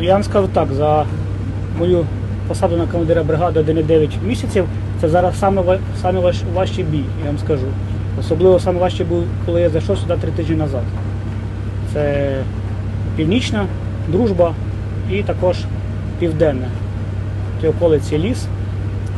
Я вам скажу так, за мою посаду на командира бригади 1,9 місяців, це зараз саме, саме важчий бій, я вам скажу. Особливо саме був, коли я зайшов сюди три тижні назад. Це північна, дружба і також південна. Ті околиці ліс.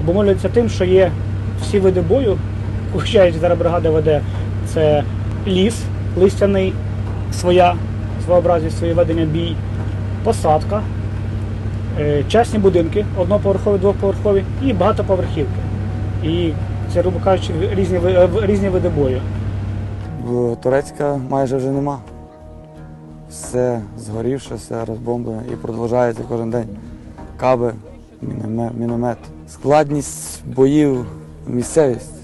Обумовлюється тим, що є всі види бою, включаючи зараз бригада веде, це ліс, листяний, своя своєобразність, своє ведення бій, посадка, е, частні будинки, одноповерхові, двоповерхові і багатоповерхівки. І це, грубо кажучи, різні, е, різні види бою. Турецька майже вже нема. Все згорівше, все розбомблене і продовжується кожен день. Каби, міномет. Складність боїв, місцевість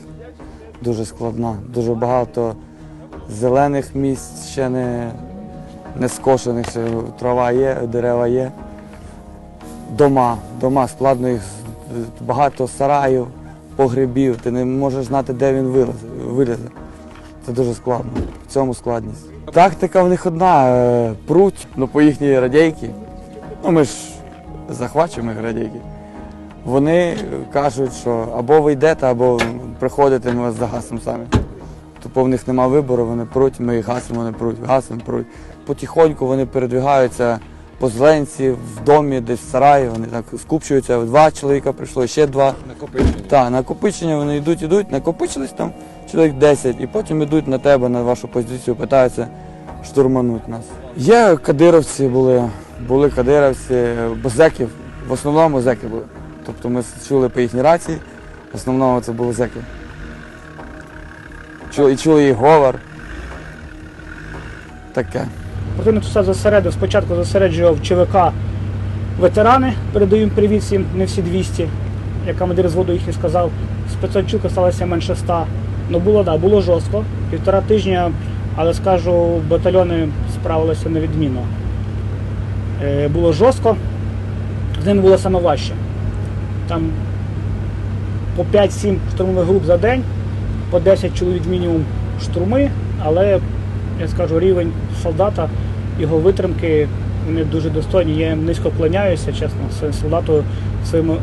дуже складна. Дуже багато зелених місць ще не, не скошених, трава є, дерева є. Дома, дома складно їх багато сараїв, погребів. Ти не можеш знати, де він вилізе. Це дуже складно. В цьому складність. Тактика в них одна. е, Пруть ну, по їхній радійки. Ну ми ж захвачуємо їх радійки. Вони кажуть, що або ви йдете, або приходите, ми вас загасимо самі. Тобто в них нема вибору, вони пруть, ми їх гасимо, вони пруть, гасимо, пруть. Потихоньку вони передвигаються по зеленці, в домі, десь в сараї, вони так скупчуються. Два чоловіка прийшло, ще два. Накопичення. Так, накопичення вони йдуть, йдуть, накопичились там чоловік 10, і потім йдуть на тебе, на вашу позицію, питаються штурмануть нас. Є кадировці були, були кадировці, бозеків, в основному зеки були. Тобто ми чули по їхній рації, в основному це були зеки. Чули, і чули їх говор. Таке. Противник все зосередив, спочатку зосереджував ЧВК ветерани, передаю їм привіт всім, не всі 200, як командир зводу їхній сказав. Спецочілка сталося менше 100. Ну було да, було жорстко, півтора тижня, але скажу, батальйони справилися невідмінно. Е, було жорстко, з ними було саме важче. Там по 5-7 штурмових груп за день, по 10 чоловік мінімум штурми, але я скажу, рівень солдата, його витримки, вони дуже достойні. Я їм низько кланяюся, чесно, солдату, своєму,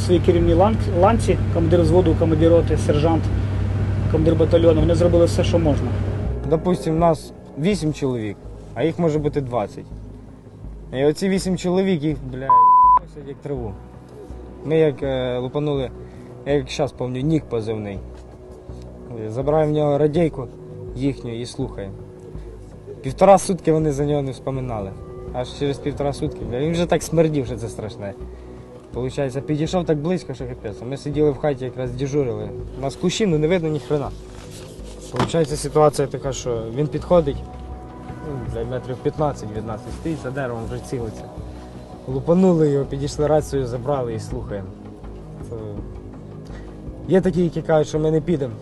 своїй керівній ланці, командир зводу, командир роти, сержант, командир батальйону. Вони зробили все, що можна. Допустим, нас 8 чоловік, а їх може бути 20. І оці 8 чоловік їх, бля, як траву. Ми як е, лупанули, я як зараз пам'ятаю, нік позивний. Забираємо в нього радійку їхню і слухаємо. Півтора сутки вони за нього не вспоминали. Аж через півтора сутки, він вже так смердів, що це страшне. Получається, підійшов так близько, що капець. Ми сиділи в хаті, якраз дежурили. У нас кущі, ну не видно ні хрена. Получається ситуація така, що він підходить, ну, метрів 15 від нас і стоїть за деревом, вже цілиться. Лупанули його, підійшли рацію, забрали і слухаємо. Це... Є такі, які кажуть, що ми не підемо,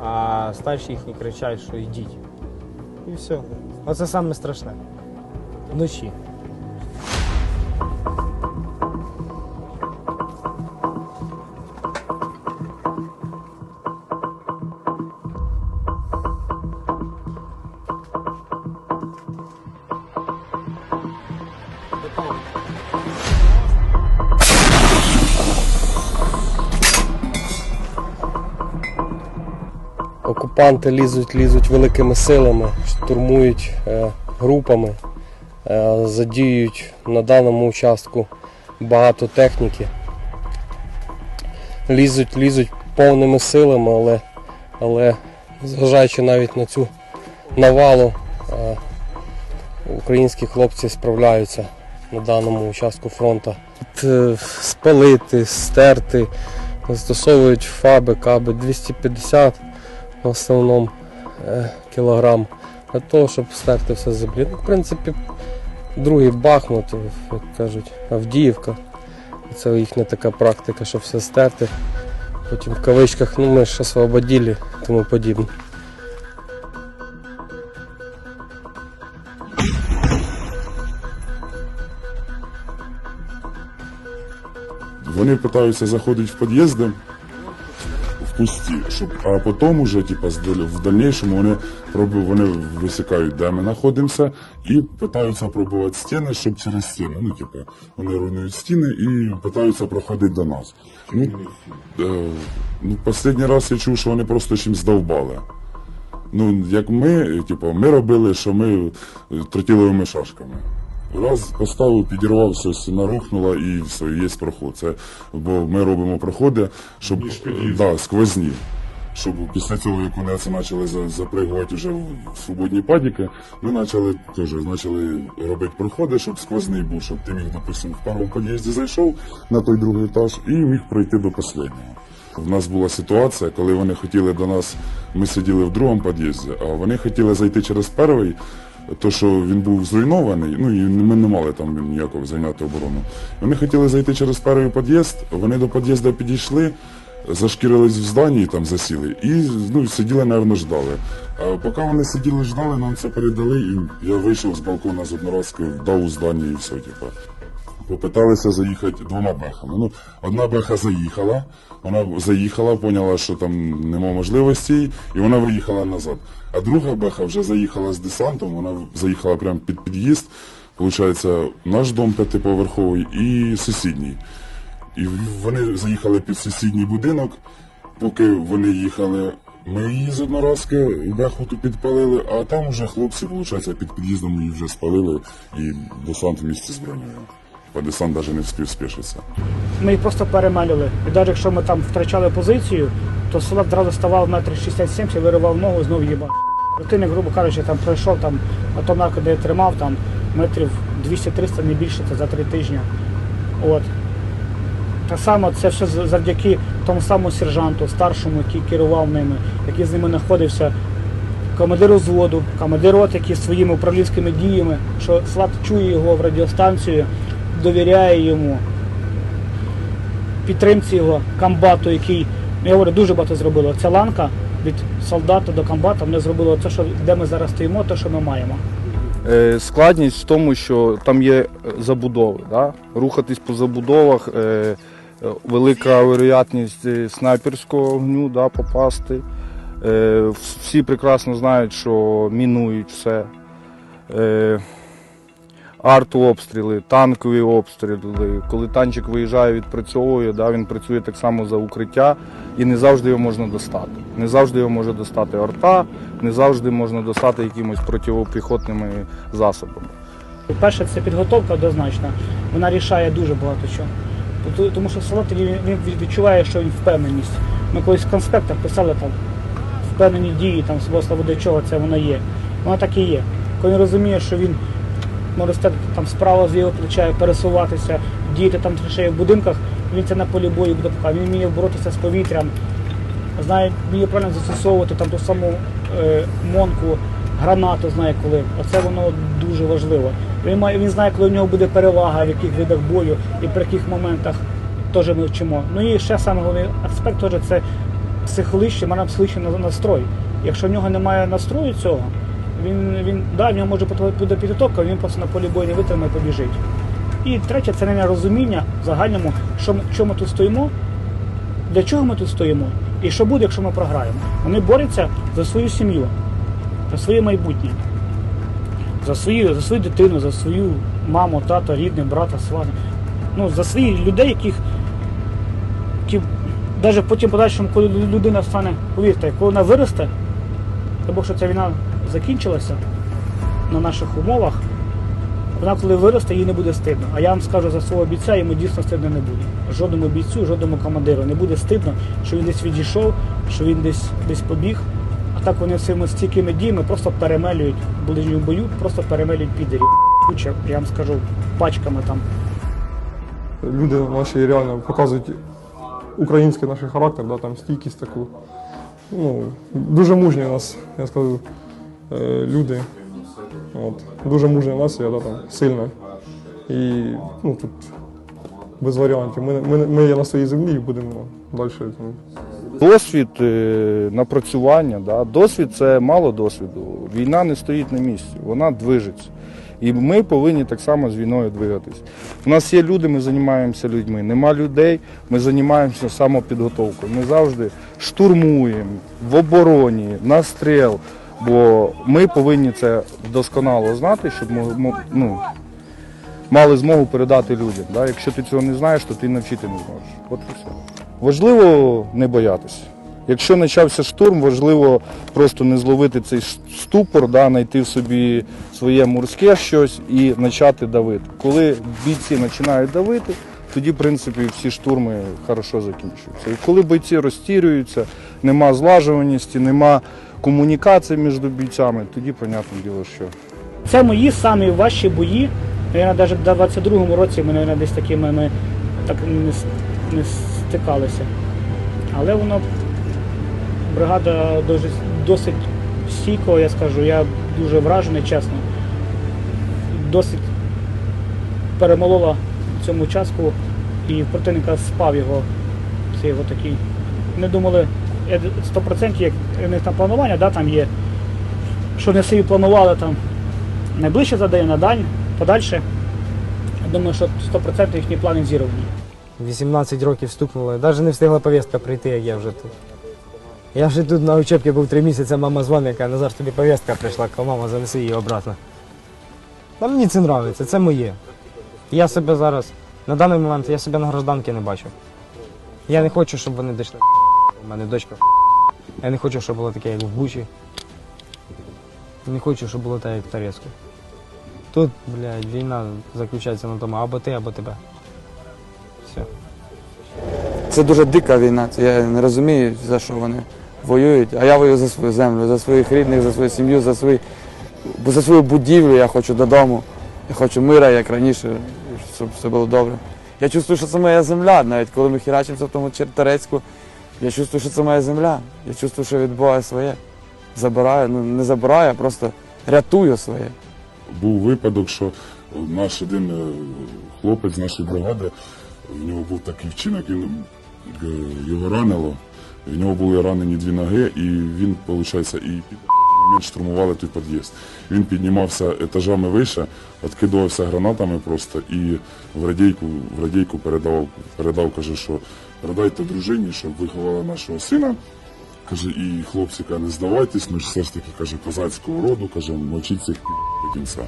а старші їхні кричать, що йдіть. І все. Оце саме страшне. Вночі. Окупанти лізуть, лізуть великими силами, штурмують е, групами, е, задіюють на даному участку багато техніки. Лізуть, лізуть повними силами, але, але зважаючи навіть на цю навалу, е, українські хлопці справляються на даному участку фронту. Спалити, стерти, застосовують фаби, каби 250 в основному е, кілограм для того, щоб стерти все з землі. Ну, в принципі, другий Бахмут, як кажуть, Авдіївка. Це їхня така практика, щоб все стерти. Потім в кавичках, ну ми ж освободили тому подібне. Вони питаються заходити в під'їзди. Пусті, щоб а потім уже, типа, в дальнейшому вони пробують, вони висікають, де ми знаходимося, і питаються пробувати стіни, щоб через стіни. Ну, типа, вони руйнують стіни і питаються проходити до нас. Ну, е, ну, останній раз я чув, що вони просто чимось здовбали. Ну, як ми, типу, ми робили, що ми е, тротіловими шашками. Раз поставив, підірвав, все, стіна рухнула і все, є проход. Це, бо ми робимо проходи, щоб да, сквозні. Щоб після цього, як вони це почали запригувати вже в свободні падіки, ми почали теж почали робити проходи, щоб сквозний був, щоб ти міг, допустим, в першому під'їзді зайшов на той другий етаж і міг пройти до останнього. У нас була ситуація, коли вони хотіли до нас, ми сиділи в другому під'їзді, а вони хотіли зайти через перший, то що він був зруйнований, ну і ми не мали там ніякого зайняти оборону. Вони хотіли зайти через перший під'їзд, вони до під'їзду підійшли, зашкірились в зданні, там засіли, і ну, сиділи, напевно, ждали. А поки вони сиділи, ждали, нам це передали, і я вийшов з балкона з одноразкою, вдав у здані і все, типу попиталися заїхати двома бехами. Ну, одна беха заїхала, вона заїхала, поняла, що там нема можливостей, і вона виїхала назад. А друга беха вже заїхала з десантом, вона заїхала прямо під під'їзд. Получається, наш дом п'ятиповерховий і сусідній. І вони заїхали під сусідній будинок. Поки вони їхали, ми її з одноразки беху ту підпалили, а там вже хлопці, виходить, під під'їздом її вже спалили і десант в місті з. Бо десант навіть не встиг спішитися. Ми їх просто перемелювали. І навіть якщо ми там втрачали позицію, то солдат одразу ставав метр 60-70, виривав ногу, знов їбав. Противник, грубо кажучи, там пройшов там атомарку, де я тримав, там метрів 200-300, не більше, це за три тижні. От. Так само це все завдяки тому самому сержанту, старшому, який керував ними, який з ними знаходився, командиру взводу, командир рот, який своїми управлінськими діями, що Слад чує його в радіостанцію, довіряє йому, підтримці його, комбату, який, я говорю, дуже багато зробило. Ця ланка від солдата до комбата вони зробили те, що де ми зараз стоїмо, те, що ми маємо. Е, Складність в тому, що там є е, забудови. Да? Рухатись по забудовах, е, велика вероятність снайперського огню да, попасти. Всі прекрасно знають, що мінують все. Артобстріли, танкові обстріли. Коли танчик виїжджає, відпрацьовує, да, він працює так само за укриття і не завжди його можна достати. Не завжди його може достати арта, не завжди можна достати якимось протипіхотними засобами. Перше, це підготовка однозначно. Вона рішає дуже багато чого. Тому що солдат він відчуває, що він впевненість. Ми колись в конспектах писали там впевнені дії, там слова до чого це воно є. Воно так і є. Коли він розуміє, що він стати там справа з його плеча, пересуватися, діяти там трошки в будинках, він це на полі бою буде показувати. Він вміє боротися з повітрям, знає, вміє правильно застосовувати там ту саму е, монку, гранату знає коли. Оце воно дуже важливо. Він має він знає, коли в нього буде перевага, в яких видах бою і при яких моментах теж ми вчимо. Ну і ще саме головний аспект теж це психологічний, мене психологічний на- настрой. Якщо в нього немає настрою цього, він, він да, в нього може бути підготовка, він просто на полі бою не витримає побіжить. І третє, це не розуміння в загальному, що ми, що ми тут стоїмо, для чого ми тут стоїмо і що буде, якщо ми програємо. Вони борються за свою сім'ю, за своє майбутнє, за свою, за свою дитину, за свою маму, тата, рідних, брата, свата. Ну, за своїх людей, яких, які навіть потім подальшому, коли людина стане, повірте, коли вона виросте, тому що ця війна закінчилася на наших умовах, вона коли виросте, їй не буде стидно. А я вам скажу за свого бійця, йому дійсно стидно не буде. Жодному бійцю, жодному командиру не буде стидно, що він десь відійшов, що він десь десь побіг. А так вони цими стійкими діями просто перемелюють в ближньому бою, просто перемелюють підерів. Куча, я вам скажу, пачками там. люди наші реально показують український наш характер, да, там стійкість таку. Ну, дуже мужні у нас, я скажу, люди. От. Дуже мужня нація, да, там, сильна. І ну, тут без варіантів. Ми, ми, ми є на своїй землі і будемо далі. Там, Досвід, е, напрацювання, да? досвід це мало досвіду. Війна не стоїть на місці, вона движеться. І ми повинні так само з війною двигатись. У нас є люди, ми займаємося людьми. Нема людей, ми займаємося самопідготовкою. Ми завжди штурмуємо в обороні, на стріл. Бо ми повинні це досконало знати, щоб ми, ну, мали змогу передати людям. Да? Якщо ти цього не знаєш, то ти навчити не зможеш. От і все. Важливо не боятися. Якщо почався штурм, важливо просто не зловити цей ступор, да, знайти в собі своє морське щось і почати давити. Коли бійці починають давити, тоді, в принципі, всі штурми хорошо закінчуються. І коли бойці розтірюються, нема злажуваності, нема комунікації між бійцями, тоді, понятне діло, що Це мої самі важчі бої. Навіть навіть в 22-му році ми навіть, десь такими ми так не, не стикалися. Але воно бригада дуже, досить стійко, я скажу, я дуже вражений, чесно. Досить перемолола цьому участку і противника спав його. Цей його такий. Ми думали, 100% як у них там планування, да, там є, що вони собі планували там найближче за день, на день, подальше. Я думаю, що 100% їхні плани зірвані. 18 років стукнуло, навіть не встигла повістка прийти, як я вже тут. Я вже тут на учебці був 3 місяці, мама дзвонить, каже, Назар, тобі повістка прийшла, каже, мама, занеси її обратно. Та мені це подобається, це моє. Я себе зараз, на даний момент, я себе на гражданки не бачу. Я не хочу, щоб вони дійшли. У мене дочка. Я не хочу, щоб було таке, як в Бучі. Не хочу, щоб було так, як в Торецьку. Тут, блядь, війна заключається на тому, або ти, або тебе. Все. Це дуже дика війна. Це я не розумію, за що вони воюють. А я воюю за свою землю, за своїх рідних, за свою сім'ю, за свої, за свою будівлю я хочу додому. Я хочу мира, як раніше, щоб все було добре. Я чувствую, що це моя земля, навіть коли ми херачимося в тому Черторецьку. Я чувствую, що це моя земля. Я чувствую, що від Бога своє. Забираю, ну не забираю, а просто рятую своє. Був випадок, що наш один е, хлопець з нашої бригади, в нього був такий вчинок, він, е, його ранило, в нього були ранені дві ноги, і він, виходить, і під момент штурмували той під'їзд. Він піднімався етажами вище, відкидувався гранатами просто і в радійку, в радійку передав, передав, каже, що передайте дружині, щоб виховала нашого сина. Каже, і хлопці не здавайтесь, ми ж все ж таки каже, козацького роду, каже, мовчіть цих до кінця.